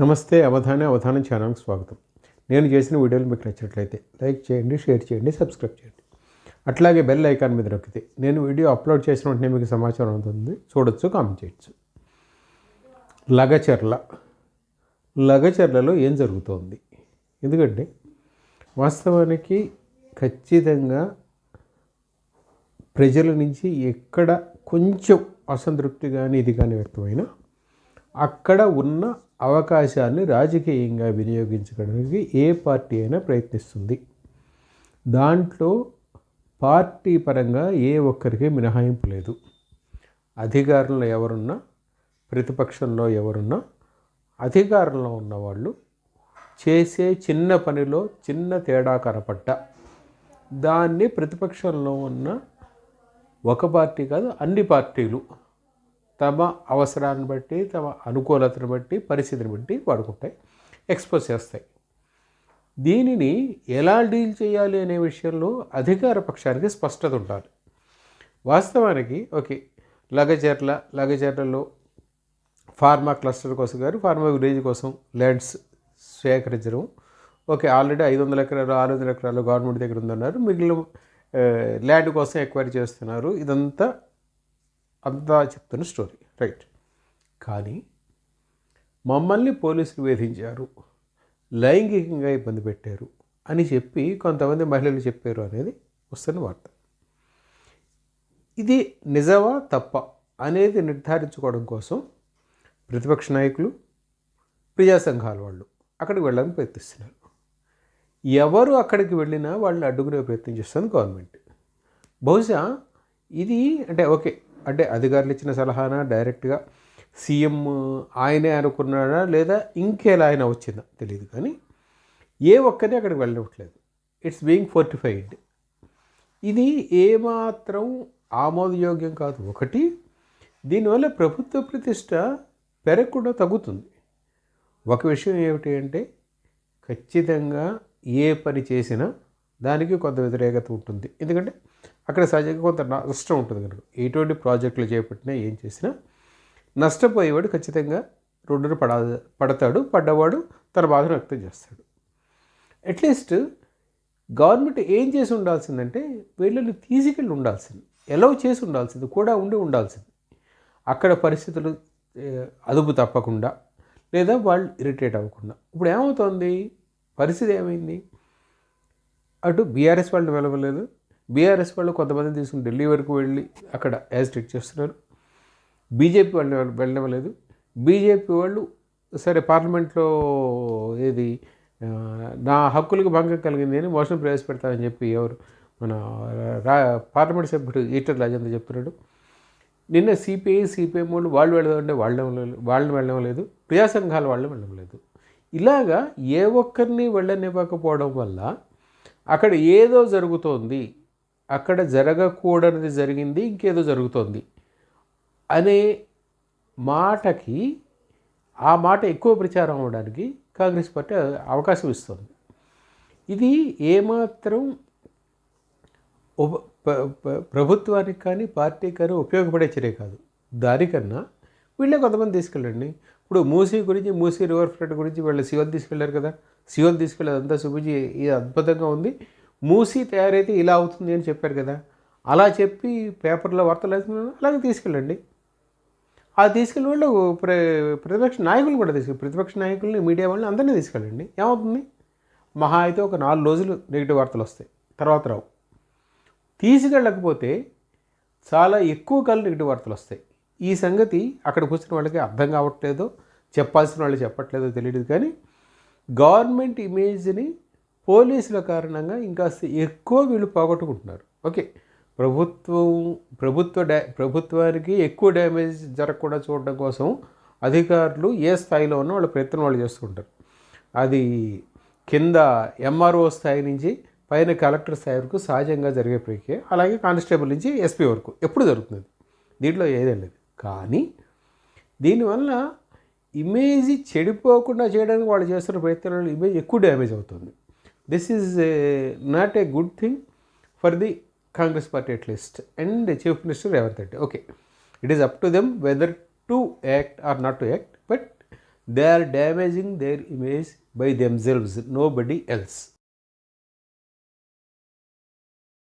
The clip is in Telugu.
నమస్తే అవధాన అవధానం ఛానల్కి స్వాగతం. నేను చేసిన వీడియోలు మీకు నచ్చినట్లయితే లైక్ చేయండి షేర్ చేయండి సబ్స్క్రైబ్ చేయండి. అట్లాగే బెల్ ఐకాన్ మీద నొక్కితే నేను వీడియో అప్లోడ్ చేసిన వెంటనే మీకు సమాచారం అవుతుంది. చూడొచ్చు కామెంట్ చేయొచ్చు. లగచర్ల. లగచర్లలో ఏం జరుగుతోంది? ఎందుకంటే వాస్తవానికి ఖచ్చితంగా ప్రజల నుంచి ఎక్కడ కొంచెం అసంతృప్తి కానీ ఇది కానీ వ్యక్తమైనా అక్కడ ఉన్న అవకాశాన్ని రాజకీయంగా వినియోగించడానికి ఏ పార్టీ అయినా ప్రయత్నిస్తుంది. దాంట్లో పార్టీ పరంగా ఏ ఒక్కరికి మినహాయింపు లేదు. అధికారంలో ఎవరున్నా ప్రతిపక్షంలో ఎవరున్నా అధికారంలో ఉన్నవాళ్ళు చేసే చిన్న పనిలో చిన్న తేడా కనపడ్డ దాన్ని ప్రతిపక్షంలో ఉన్న ఒక పార్టీ కాదు అన్ని పార్టీలు తమ అవసరాన్ని బట్టి తమ అనుకూలతను బట్టి పరిస్థితిని బట్టి వాడుకుంటాయి ఎక్స్పోజ్ చేస్తాయి. దీనిని ఎలా డీల్ చేయాలి అనే విషయంలో అధికార పక్షానికి స్పష్టత ఉండాలి. వాస్తవానికి ఓకే లగచర్ల లగచర్లలో ఫార్మా క్లస్టర్ కోసం గారు ఫార్మా విలేజ్ కోసం ల్యాండ్స్ సేకరించడం. ఓకే ఆల్రెడీ ఐదు వందల ఎకరాలు ఆరు వందల ఎకరాలు గవర్నమెంట్ దగ్గర ఉందన్నారు. మిగిలిన ల్యాండ్ కోసం ఎక్వైరీ చేస్తున్నారు. ఇదంతా అంతా చెప్తున్న స్టోరీ. రైట్. కానీ మమ్మల్ని పోలీసులు వేధించారు లైంగికంగా ఇబ్బంది పెట్టారు అని చెప్పి కొంతమంది మహిళలు చెప్పారు అనేది వస్తున్న వార్త. ఇది నిజమా తప్ప అనేది నిర్ధారించుకోవడం కోసం ప్రతిపక్ష నాయకులు ప్రజా సంఘాల వాళ్ళు అక్కడికి వెళ్ళడానికి ప్రయత్నిస్తున్నారు. ఎవరు అక్కడికి వెళ్ళినా వాళ్ళని అడ్డుకునే ప్రయత్నం చేస్తుంది గవర్నమెంట్. బహుశా ఇది అంటే ఓకే అంటే అధికారులు ఇచ్చిన సలహానా డైరెక్ట్గా సీఎం ఆయనే అనుకున్నాడా లేదా ఇంకేలా ఆయన వచ్చిందా తెలియదు కానీ ఏ ఒక్కరిని అక్కడికి వెళ్ళవట్లేదు ఇట్స్ బీయింగ్ ఫోర్టిఫైడ్ ఇది ఏమాత్రం ఆమోదయోగ్యం కాదు. ఒకటి దీనివల్ల ప్రభుత్వ ప్రతిష్ట పెరగకుండా తగ్గుతుంది. ఒక విషయం ఏమిటి అంటే ఖచ్చితంగా ఏ పని చేసినా దానికి కొంత వ్యతిరేకత ఉంటుంది. ఎందుకంటే అక్కడ సహజంగా కొంత నష్టం ఉంటుంది కనుక. ఎటువంటి ప్రాజెక్టులు చేపట్టినా ఏం చేసినా నష్టపోయేవాడు ఖచ్చితంగా రోడ్డున పడా పడతాడు పడ్డవాడు తన బాధను వ్యక్తం చేస్తాడు. అట్లీస్ట్ గవర్నమెంట్ ఏం చేసి ఉండాల్సిందంటే వీళ్ళని తీసుకెళ్ళి ఉండాల్సింది. ఎలవ్ చేసి ఉండాల్సింది కూడా ఉండి ఉండాల్సింది. అక్కడ పరిస్థితులు అదుపు తప్పకుండా లేదా వాళ్ళు ఇరిటేట్ అవ్వకుండా. ఇప్పుడు ఏమవుతోంది? పరిస్థితి ఏమైంది? అటు బీఆర్ఎస్ వాళ్ళు వెళ్ళలేదు బీఆర్ఎస్ వాళ్ళు కొంతమంది తీసుకుని ఢిల్లీ వరకు వెళ్ళి అక్కడ యాజిటేట్ చేస్తున్నారు. బీజేపీ వాళ్ళు వెళ్ళవలేదు బీజేపీ వాళ్ళు సరే పార్లమెంట్లో ఏది నా హక్కులకు భంగం కలిగింది అని మోషన్ ప్రవేశపెడతానని చెప్పి ఎవరు? మన రా పార్లమెంట్ సభ్యుడు ఈటర్ రాజేంద్ర చెప్తున్నాడు. నిన్న సిపిఐ సిపిఎం వాళ్ళు వాళ్ళు వెళ్ళదంటే వాళ్ళని వెళ్ళలేదు వాళ్ళని వెళ్ళడం లేదు ప్రజా సంఘాల వెళ్ళడం లేదు ఇలాగా ఏ ఒక్కరిని వెళ్ళనివ్వకపోవడం వల్ల అక్కడ ఏదో జరుగుతోంది. అక్కడ జరగకూడనిది జరిగింది ఇంకేదో జరుగుతోంది అనే మాటకి ఆ మాట ఎక్కువ ప్రచారం అవ్వడానికి కాంగ్రెస్ పార్టీ అవకాశం ఇస్తుంది. ఇది ఏమాత్రం ఉప ప్రభుత్వానికి కానీ పార్టీకి కానీ ఉపయోగపడే చర్య కాదు. దానికన్నా వీళ్ళే కొంతమంది తీసుకెళ్ళండి. ఇప్పుడు మూసీ గురించి మూసీ రివర్ ఫ్రంట్ గురించి వీళ్ళు శివన్ తీసుకెళ్ళారు కదా. శివన్ తీసుకెళ్ళి అదంతా చూపించి ఇది అద్భుతంగా ఉంది. మూసి తయారైతే ఇలా అవుతుంది అని చెప్పారు కదా. అలా చెప్పి పేపర్లో వార్తలు వేస్తున్నాను అలాగే తీసుకెళ్ళండి. ఆ తీసుకెళ్ళిన వాళ్ళు ప్ర ప్రతిపక్ష నాయకులు కూడా తీసుకెళ్ళి ప్రతిపక్ష నాయకుల్ని మీడియా వాళ్ళని అందరినీ తీసుకెళ్ళండి. ఏమవుతుంది? మహా అయితే ఒక నాలుగు రోజులు నెగిటివ్ వార్తలు వస్తాయి. తర్వాత రావు. తీసుకెళ్ళకపోతే చాలా ఎక్కువ కాలం నెగిటివ్ వార్తలు వస్తాయి. ఈ సంగతి అక్కడ కూర్చున్న వాళ్ళకి అర్థం కావట్లేదో చెప్పాల్సిన వాళ్ళు చెప్పట్లేదో తెలియదు కానీ గవర్నమెంట్ ఇమేజ్ని పోలీసుల కారణంగా ఇంకా ఎక్కువ వీళ్ళు పోగొట్టుకుంటున్నారు. ఓకే. ప్రభుత్వం ప్రభుత్వ డా ప్రభుత్వానికి ఎక్కువ డ్యామేజ్ జరగకుండా చూడడం కోసం అధికారులు ఏ స్థాయిలో ఉన్నా వాళ్ళ ప్రయత్నం వాళ్ళు చేస్తుంటారు అది కింద ఎంఆర్ఓ స్థాయి నుంచి పైన కలెక్టర్ స్థాయి వరకు సహజంగా జరిగే ప్రక్రియ. అలాగే కానిస్టేబుల్ నుంచి ఎస్పీ వరకు. ఎప్పుడు జరుగుతుంది? దీంట్లో ఏదేం లేదు. కానీ దీనివల్ల ఇమేజ్ చెడిపోకుండా చేయడానికి వాళ్ళు చేస్తున్న ప్రయత్నాలు ఇమేజ్ ఎక్కువ డ్యామేజ్ అవుతుంది. This is not a good thing for the Congress party at least and chief minister Revanth Reddy okay it is up to them whether to act or not to act but they are damaging their image by themselves nobody else